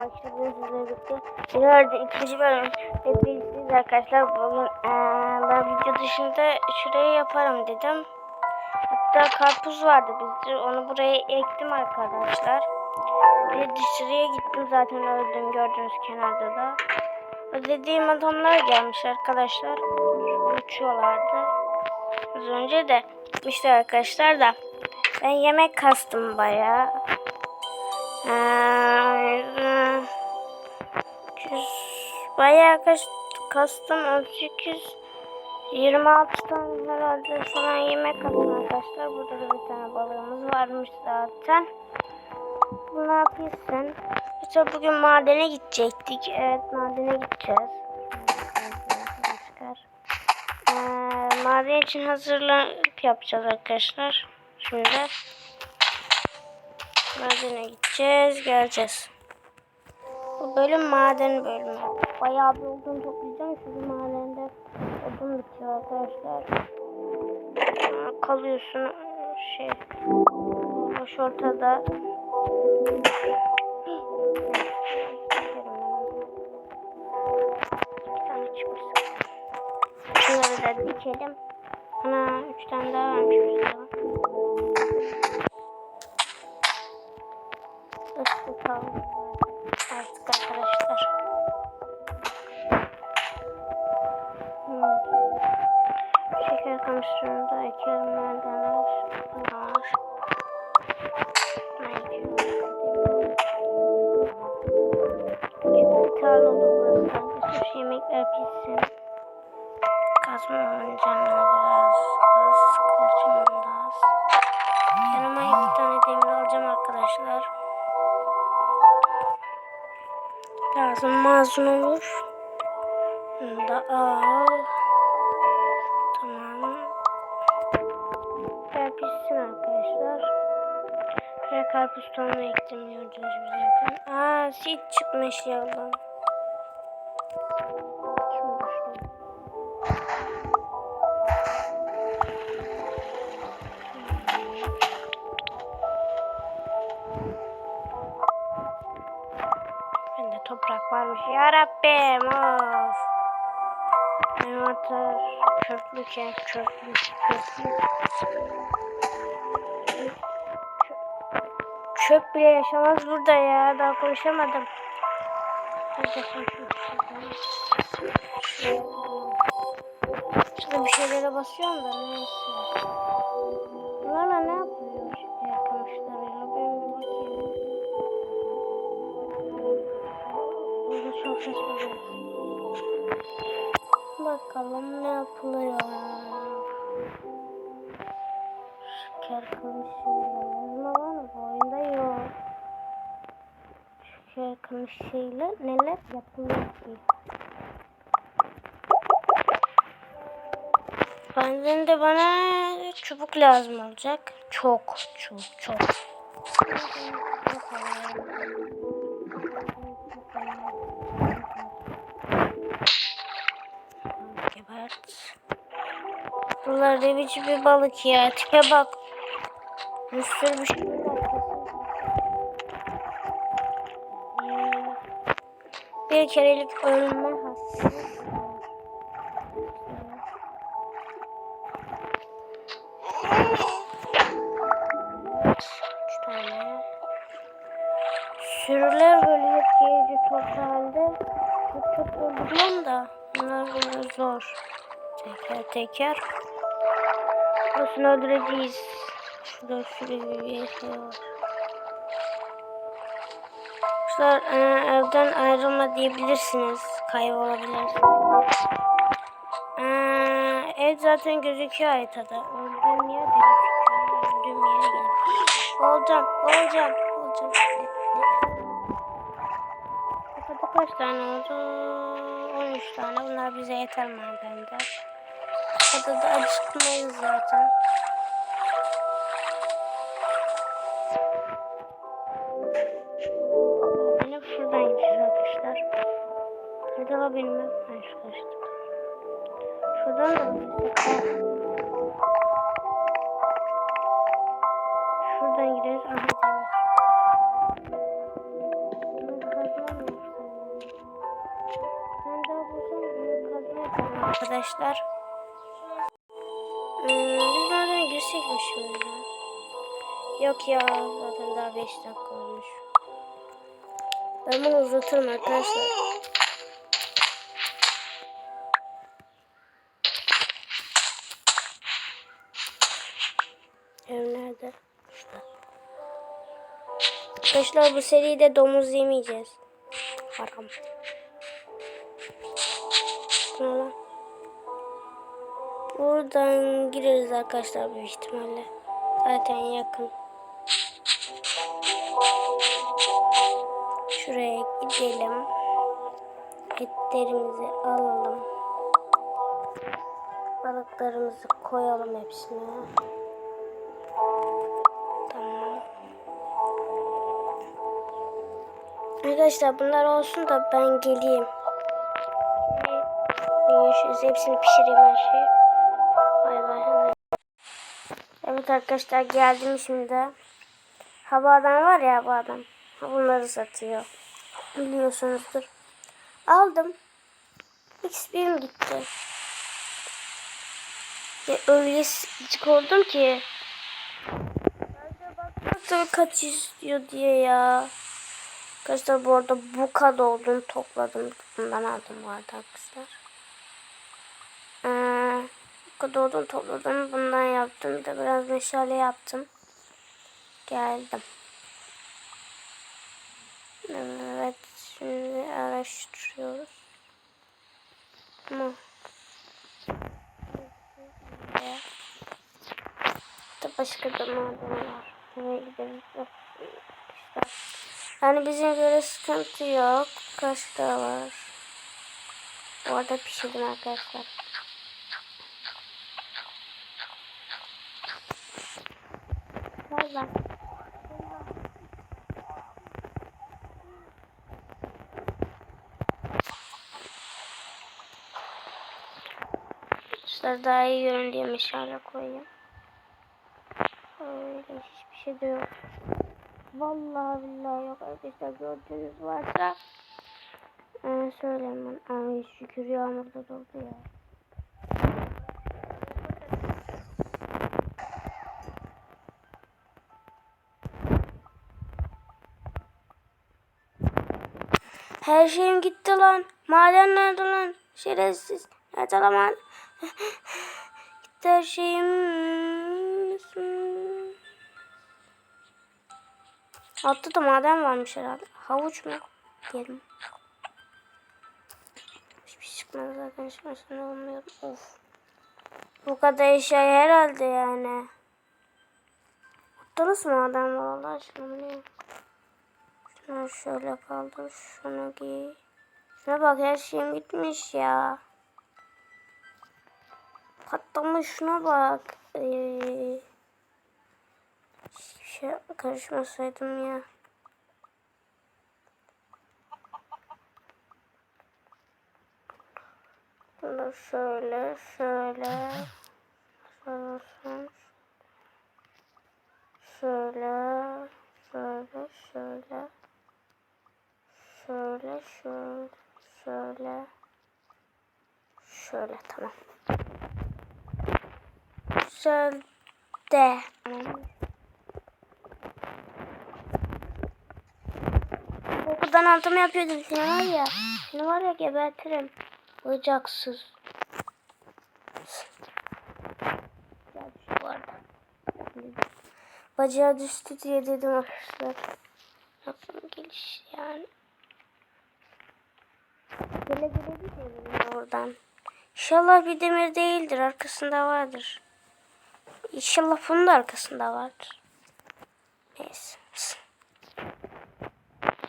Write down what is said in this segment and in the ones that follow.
Arkadaşlar sizlerle birlikte Üniversite ikinci bölüm Hepiniz arkadaşlar bugün eee, ben video dışında şurayı yaparım dedim Hatta karpuz vardı bizde onu buraya ektim arkadaşlar. Ve dışarıya gittim zaten öldüm gördüğünüz kenarda da O dediğim adamlar gelmiş arkadaşlar Uçuyorlardı. Az önce de gitmişler arkadaşlar da. Ben yemek kastım bayağı ee, bayağı kaç kastım 18 26 tane herhalde falan yemek kastım arkadaşlar. Burada da bir tane balığımız varmış zaten. Bu ne yapıyorsun? İşte bugün madene gidecektik. Evet madene gideceğiz. Ee, maden için hazırlık yapacağız arkadaşlar. Şimdi Madene gideceğiz, geleceğiz. Bölüm maden bölümü. Bayağı bir odun toplayacağım. Çünkü madende odun bitiyor arkadaşlar. Kalıyorsun şey boş ortada. İki tane çıkmış. Şunları da dikelim. Ana üç tane daha varmış burada. Nasıl kaldı Lazım mazlum olur. Bunu da al. Tamam. Pişsin arkadaşlar. Şuraya karpuz tohumu gibi zaten. Aa sit çıkmış yoldan. Bende toprak varmış. Ya Rabbim of. Envanter çöplük ya çöplük çöplük. Çöp bile yaşamaz burada ya. Daha konuşamadım. Hadi. Şurada bir şeylere basıyorum da neyse. Bunlarla ne Bakalım ne yapılıyor. Şeker kamışıyla var mı? Bu oyunda yok. Şeker kamışıyla neler yapılıyor ki? Benden de bana çubuk lazım olacak. Çok, çok, çok. Ne biçim bir balık ya. Tipe bak. Bir bir şey. Bir kerelik ölme tane. Sürüler böyle hep gece toplu halde. Çok çok da. Bunlar zor. Teker teker. Burasını öldüreceğiz. Şurada gibi bir şey var. Arkadaşlar e, evden ayrılma diyebilirsiniz. Kaybolabilirsiniz. E, ev zaten gözüküyor haritada. Öldüğüm yer de gözüküyor. Öldüğüm yere gelip. Olacağım, olacağım, olacağım. Kaç tane oldu? 13 tane. Bunlar bize yeter madende. Burada Adada acıkmayız zaten. Yine şuradan gideceğiz arkadaşlar. Nerede var benim ev? Ben şu kaçtım. Şuradan da Şuradan gideriz. Aha demir. Arkadaşlar şimdi ya? Yok ya zaten daha 5 dakika olmuş. Ben bunu uzatırım arkadaşlar. Ev nerede? Şurada. Arkadaşlar bu seride domuz yemeyeceğiz. Haram. Ne lan? Buradan gireriz arkadaşlar büyük ihtimalle. Zaten yakın. Şuraya gidelim. Etlerimizi alalım. Balıklarımızı koyalım hepsine. Tamam. Arkadaşlar bunlar olsun da ben geleyim. Görüşürüz. Hepsini pişireyim her şeyi. Evet arkadaşlar geldim şimdi. Hava var ya bu adam. Bunları satıyor. Biliyorsunuzdur. Aldım. XP'm gitti. Ya öyle sıcak oldum ki. Bakmadım kaç istiyor diye ya. Arkadaşlar bu arada bu kadar olduğunu topladım. Bundan aldım bu arkadaşlar. Kadar olduğunu topladım. Bundan yaptım. De biraz meşale yaptım. Geldim. Evet. Şimdi araştırıyoruz. Ama da başka da maden var. Nereye gideriz? Yani bize göre sıkıntı yok. Kaç da var. Orada pişirdim arkadaşlar. Bay. Arkadaşlar daha iyi görün diye meşale koyayım. Öyle hiçbir şey de yok. Vallahi billahi yok arkadaşlar gördüğünüz varsa ee, söyleyin ben. Ay şükür yağmurda doldu ya. Her şeyim gitti lan. Maden nerede lan? Şerefsiz. Nerede lan? gitti her şeyim. Altta da maden varmış herhalde. Havuç mu? Diyelim. Hiçbir şey çıkmadı zaten. Çıkmasın olmuyor. Of. Bu kadar eşya herhalde yani. Burada nasıl maden var Allah aşkına bilmiyorum. Şunu şöyle kaldır. Şunu giy. Şuna bak her şeyim gitmiş ya. Patlamış şuna bak. Ee, hiçbir şey karışmasaydım ya. Bunu şöyle şöyle şöyle şöyle şöyle şöyle şöyle şöyle şöyle tamam. De. Okuldan altımı yapıyordum seni var ya. Seni var ya gebertirim. Bıcaksız. Bacağı düştü diye dedim arkadaşlar. Nasıl geliş yani. Gele gele gidelim oradan. İnşallah bir demir değildir. Arkasında vardır. İnşallah bunun da arkasında vardır. Neyse.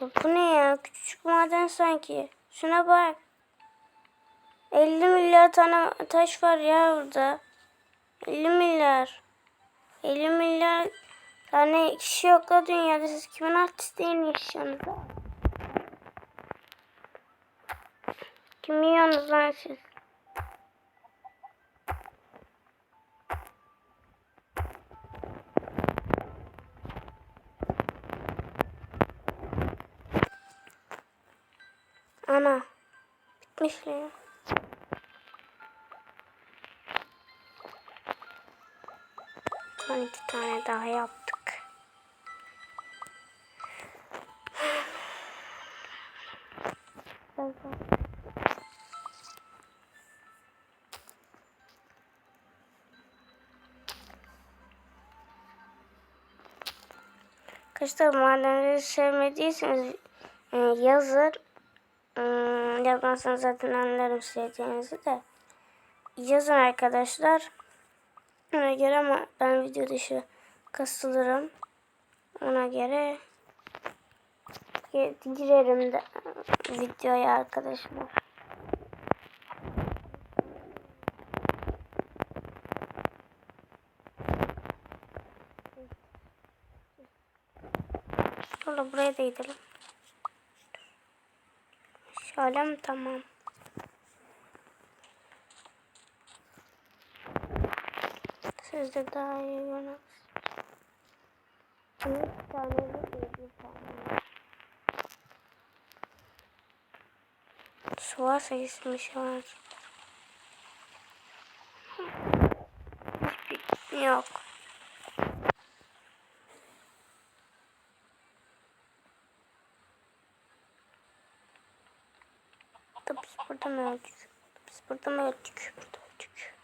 Ya bu ne ya? Küçük maden sanki. Şuna bak. 50 milyar tane taş var ya burada. 50 milyar. 50 milyar tane kişi yok da dünyada. Siz kimin artistliğini yaşıyorsunuz? Kim yiyorsunuz lan? Ana. Bitmiş mi? Son iki tane daha yaptık. Thank. Arkadaşlar madenleri sevmediyseniz e, yazın. Hmm, yazmazsanız zaten anlarım sevdiğinizi de. Yazın arkadaşlar. Ona göre ama ben video dışı kasılırım. Ona göre gi- girerim de videoya arkadaşlar. Buraya da gidelim. Şöyle mi? Tamam. Siz de daha iyi görürsünüz. Bir tane bir tane. Sayısı bir şey var. Hiçbir yok. Da biz burada mı öldük? Biz burada mı öldük? Burada öldük.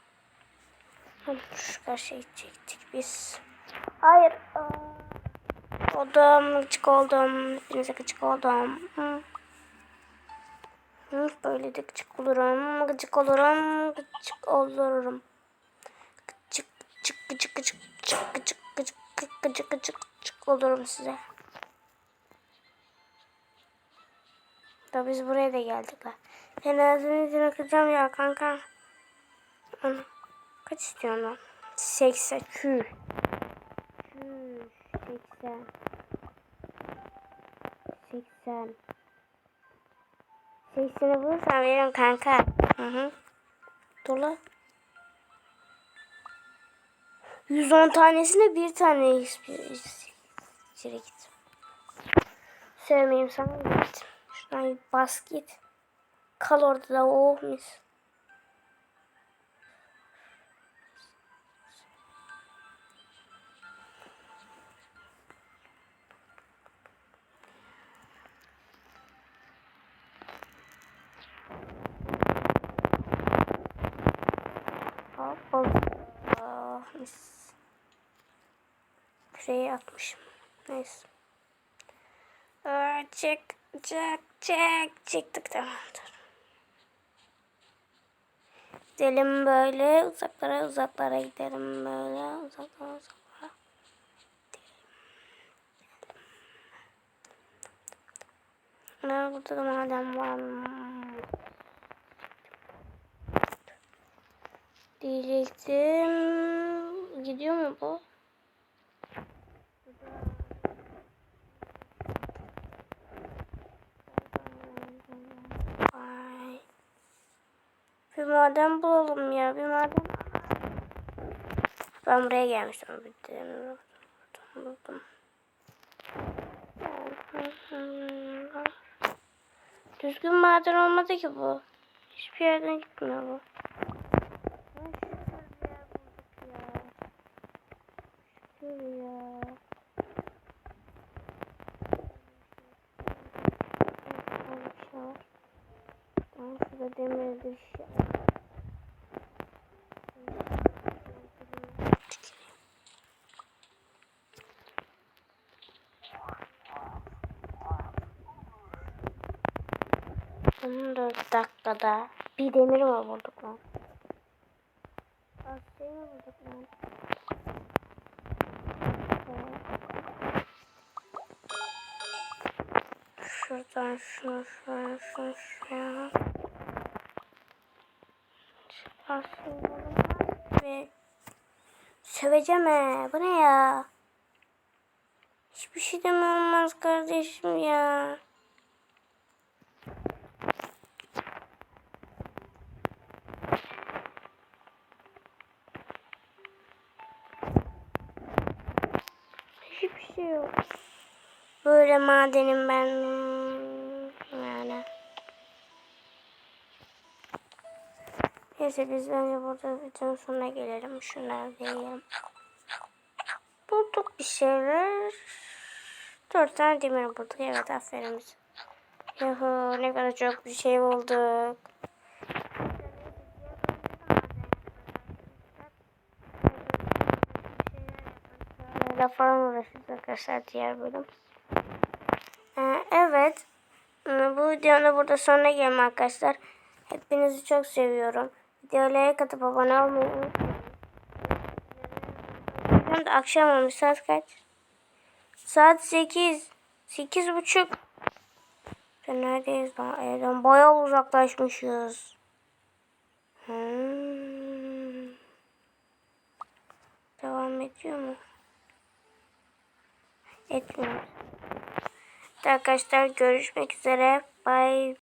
Şu karşıya gidecektik biz. Hayır. Oldum, gıcık oldum. Hepinize gıcık oldum. Hı. Böyle de gıcık olurum. Gıcık olurum. Gıcık olurum. Gıcık gıcık gıcık gıcık gıcık gıcık gıcık gıcık gıcık gıcık gıcık olurum size. Da biz buraya da geldik la. Ben ağzını yüzüne kıracağım ya kanka. Ana. Kaç istiyorsun lan? 80. Kü. Kü. 80. 80. 80'i bulursam veririm kanka. Hı hı. Dolu. 110 tanesine bir tane. İçeri git. Sevmeyeyim sana git. Şuradan bas git. Kal orada da oh mis. Hop hop. Ah mis. Şuraya atmışım. Neyse. Aa, Çek, çek, çek. Çıktık tamamdır. Gidelim böyle uzaklara uzaklara gidelim böyle uzaklara uzaklara. Ne burada da maden var mı? Diyecektim. Gidiyor mu bu? Bir maden bulalım ya bir maden. Ben buraya gelmiştim. Bitti. Buldum. Düzgün maden olmadı ki bu. Hiçbir yerden gitmiyor bu. Bir şey şurada demir bir şey. On dakikada bir demir mi bulduk lan? Az mi bulduk lan? Şuradan şunu şuraya şunu şuraya. Aslında ve söveceğim he. Bu ne ya? Hiçbir şey de mi olmaz kardeşim ya? Hiçbir şey yok. Böyle madenim ben yani. Neyse biz bence burada videonun sonuna gelelim. Şunları da yiyelim. bulduk bir şeyler. Dört tane demir bulduk. Evet aferin bize. Yuhu ne kadar çok bir şey bulduk. Falan uğraşacağız arkadaşlar diğer bölüm. Ee, evet. Ee, Bu videonun da burada sonuna geldim arkadaşlar. Hepinizi çok seviyorum. Videoya katıp abone olmayı unutmayın. Akşam olmuş. Saat kaç? Saat 8. 8 buçuk. Ben neredeyiz lan? Evden bayağı uzaklaşmışız. Hmm. Devam ediyor mu? Etmiyor. Arkadaşlar görüşmek üzere. Bye.